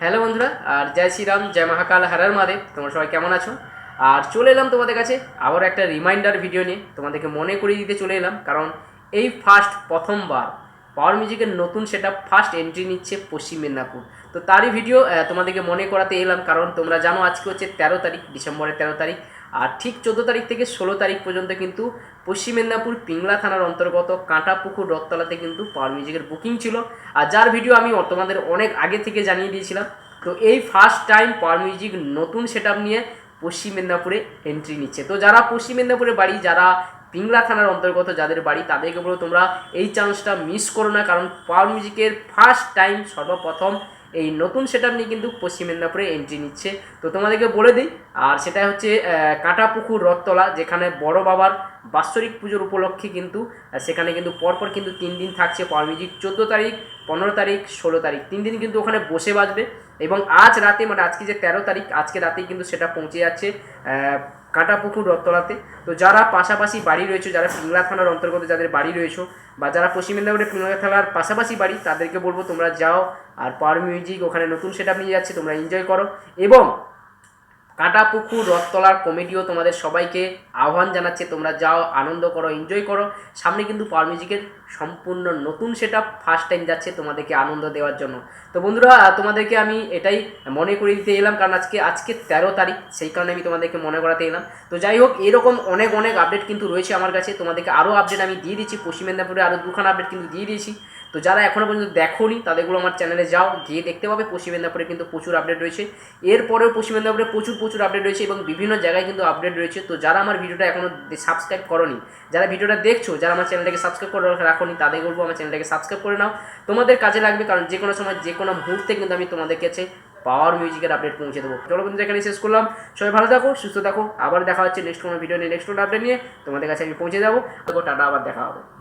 Hello বন্ধুরা, আর জয় শ্রীরাম, জয় মহাকাল হারার মাদেব তোমরা সবাই কেমন আছো? আর চলে এলাম তোমাদের কাছে আবার একটা রিমাইন্ডার ভিডিও নিয়ে। তোমাদেরকে মনে করিয়ে দিতে চলে এলাম, কারণ এই ফার্স্ট প্রথমবার পাওয়ার মিউজিকের নতুন সেটা ফার্স্ট এন্ট্রি নিচ্ছে পশ্চিম মেদিনীপুর। তো তারই ভিডিও তোমাদেরকে মনে করাতে এলাম, কারণ তোমরা জানো আজকে হচ্ছে তেরো তারিখ, ডিসেম্বরের তেরো তারিখ। আর ঠিক চোদ্দ তারিখ থেকে ষোলো তারিখ পর্যন্ত কিন্তু পশ্চিম মেদিনীপুর পিংলা থানার অন্তর্গত কাঁটাপুকুর রথতলাতে কিন্তু পাওয়ার মিউজিকের বুকিং ছিল। আর যার ভিডিও আমি তোমাদের অনেক আগে থেকে জানিয়ে দিয়েছিলাম। তো এই ফার্স্ট টাইম পাওয়ার মিউজিক নতুন সেট নিয়ে পশ্চিম মেদিনীপুরে এন্ট্রি নিচ্ছে। তো যারা পশ্চিম মেদিনীপুরে বাড়ি, যারা পিংলা থানার অন্তর্গত যাদের বাড়ি, তাদেরকে বলব তোমরা এই চান্সটা মিস করো না। কারণ পাওয়ার মিউজিকের ফার্স্ট টাইম সর্বপ্রথম এই নতুন সেট নিয়ে কিন্তু পশ্চিম মেদিনীপুরে এন্ট্রি নিচ্ছে। তো তোমাদেরকে বলে দিই, আর সেটা হচ্ছে কাঁটাপুকুর রথতলা, যেখানে বড় বাবার বাৎসরিক পুজোর উপলক্ষে কিন্তু সেখানে কিন্তু পরপর কিন্তু তিন দিন থাকছে পাওয়ার মিউজিক চোদ্দ তারিখ, পনেরো তারিখ, ষোলো তারিখ, তিন দিন কিন্তু ওখানে বসে বাজবে। এবং আজ রাতে মানে আজকে যে তেরো তারিখ, আজকে রাতেই কিন্তু সেটা পৌঁছে যাচ্ছে কাঁটাপুকুর রথতলাতে। তো যারা পাশাপাশি বাড়ি রয়েছে, যারা পিংলা থানার অন্তর্গত যাদের বাড়ি রয়েছে বা যারা পশ্চিম মেদিনীপুরে পিংলা থানার পাশাপাশি বাড়ি, তাদেরকে বলব তোমরা যাও আর পাওয়ার মিউজিক ওখানে নতুন সেট নিয়ে যাচ্ছে, তোমরা এনজয় করো। এবং কাঁটাপুকুর রথতলার কমিটিও তোমাদের সবাইকে আহ্বান জানাচ্ছে, তোমরা যাও, আনন্দ করো এনজয় করো। সামনে কিন্তু পাওয়ার মিউজিকের সম্পূর্ণ নতুন সেটা ফার্স্ট টাইম যাচ্ছে তোমাদেরকে আনন্দ দেওয়ার জন্য। তো বন্ধুরা, তোমাদেরকে আমি এটাই মনে করিয়ে দিতে এলাম, কারণ আজকে আজকে তেরো তারিখ, সেই কারণে আমি তোমাদেরকে মনে করাতে এলাম। তো যাই হোক, এরকম অনেক অনেক আপডেট কিন্তু রয়েছে আমার কাছে। তোমাদেরকে আরও আপডেট আমি দিয়ে দিচ্ছি। পশ্চিম মেদিনীপুরে আরও দুখানা আপডেট কিন্তু দিয়ে দিয়েছি। তো যারা এখনও পর্যন্ত দেখোনি, তাদেরগুলো আমার চ্যানেলে যাও, গিয়ে দেখতে পাবে। পশ্চিম মেদিনীপুরে কিন্তু প্রচুর আপডেট রয়েছে। এরপরেও পশ্চিম মেদিনীপুরে প্রচুর প্রচুর আপডেট রয়েছে এবং বিভিন্ন জায়গায় কিন্তু আপডেট রয়েছে। তো যারা আমার ভিডিওটা এখনও সাবস্ক্রাইব করনি, যারা ভিডিওটা দেখছ, যারা আমার চ্যানেলটাকে সাবস্ক্রাইব করে রাখোনি তাদের বলব, আমার চ্যানেলটাকে সাবস্ক্রাইব করে নাও। তোমাদের কাজে লাগবে, কারণ যে কোনো সময়, যে কোনো মুহূর্তে কিন্তু আমি তোমাদের কাছে পাওয়ার মিউজিকের আপডেট পৌঁছে দেবো। চলো কিন্তু এখানে শেষ করলাম। সবাই ভালো থাকো, সুস্থ থাকো। আবার দেখা হচ্ছে নেক্সট কোনো ভিডিও নিয়ে নেক্সট কোনো আপডেট নিয়ে। তোমাদের কাছে আমি পৌঁছে যাব। টাটা, আবার দেখা হবে।